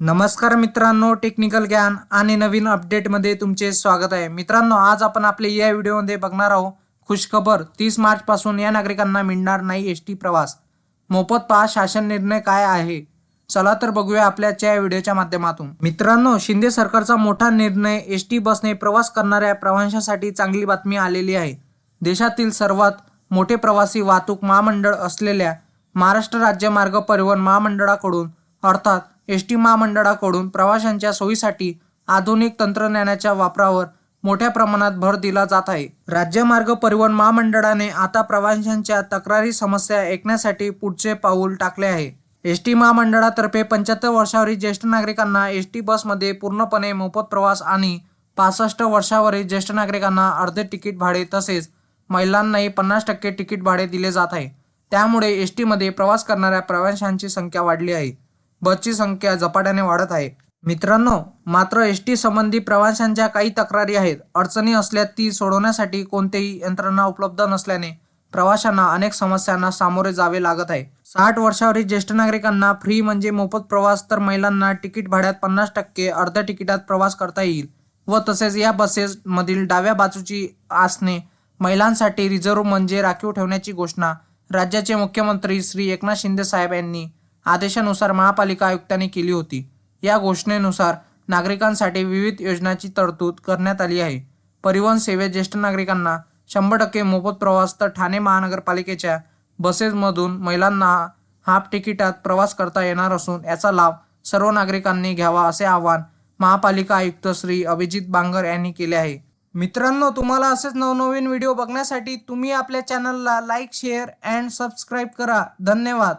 नमस्कार मित्रांनो टेक्निकल ज्ञान आणि नवीन अपडेटमध्ये तुमचे स्वागत आहे. मित्रांनो आज आपण आपले या व्हिडिओमध्ये बघणार आहोत खुशखबर तीस मार्च पासून या नागरिकांना मिळणार नाही एस टी प्रवास. मोफत पहा शासन निर्णय काय आहे? चला तर बघूया आपल्याच्या या व्हिडिओच्या माध्यमातून. मित्रांनो शिंदे सरकारचा मोठा निर्णय एस टी बसने प्रवास करणाऱ्या प्रवाशांसाठी चांगली बातमी आलेली आहे. देशातील सर्वात मोठे प्रवासी वाहतूक महामंडळ असलेल्या महाराष्ट्र राज्य मार्ग परिवहन महामंडळाकडून अर्थात एस टी महामंडळाकडून प्रवाशांच्या सोयीसाठी आधुनिक तंत्रज्ञानाच्या वापरावर मोठ्या प्रमाणात भर दिला जात आहे. राज्य मार्ग परिवहन महामंडळाने आता प्रवाशांच्या तक्रारी समस्या ऐकण्यासाठी पुढचे पाऊल टाकले आहे. एस टी महामंडळातर्फे पंच्याहत्तर वर्षावरील ज्येष्ठ नागरिकांना एस टी बसमध्ये पूर्णपणे मोफत प्रवास आणि पासष्ट वर्षावरील ज्येष्ठ नागरिकांना अर्धे तिकीट भाडे तसेच महिलांनाही पन्नास टक्के तिकीट भाडे दिले जात आहे. त्यामुळे एस टीमध्ये प्रवास करणाऱ्या प्रवाशांची संख्या वाढली आहे. बसची संख्या झपाट्याने वाढत आहे. मित्रांनो मात्र एस टी संबंधी प्रवाशांच्या काही तक्रारी आहेत. अडचणी असल्या ती सोडवण्यासाठी कोणतीही यंत्रणा उपलब्ध नसल्याने प्रवाशांना अनेक समस्यांना सामोरे जावे लागत आहे. साठ वर्षावरील ज्येष्ठ नागरिकांना फ्री म्हणजे मोफत प्रवास तर महिलांना तिकीट भाड्यात पन्नास टक्के अर्ध्या तिकिटात प्रवास करता येईल व तसेच या बसेस मधील डाव्या बाजूची आसने महिलांसाठी रिझर्व्ह म्हणजे राखीव ठेवण्याची घोषणा राज्याचे मुख्यमंत्री श्री एकनाथ शिंदे साहेब यांनी आदेशानुसार महापालिका आयुक्तांनी केली होती. या घोषणेनुसार नागरिकांसाठी विविध योजनांची तरतूद करण्यात आली आहे. परिवहन सेवेत ज्येष्ठ नागरिकांना शंभर टक्के मोफत प्रवास तर ठाणे महानगरपालिकेच्या बसेसमधून महिलांना हाफ तिकिटात प्रवास करता येणार असून याचा लाभ सर्व नागरिकांनी घ्यावा असे आवाहन महापालिका आयुक्त श्री अभिजित बांगर यांनी केले आहे. मित्रांनो तुम्हाला असेच नवनवीन व्हिडिओ बघण्यासाठी तुम्ही आपल्या चॅनलला लाईक शेअर अँड सबस्क्राईब करा. धन्यवाद.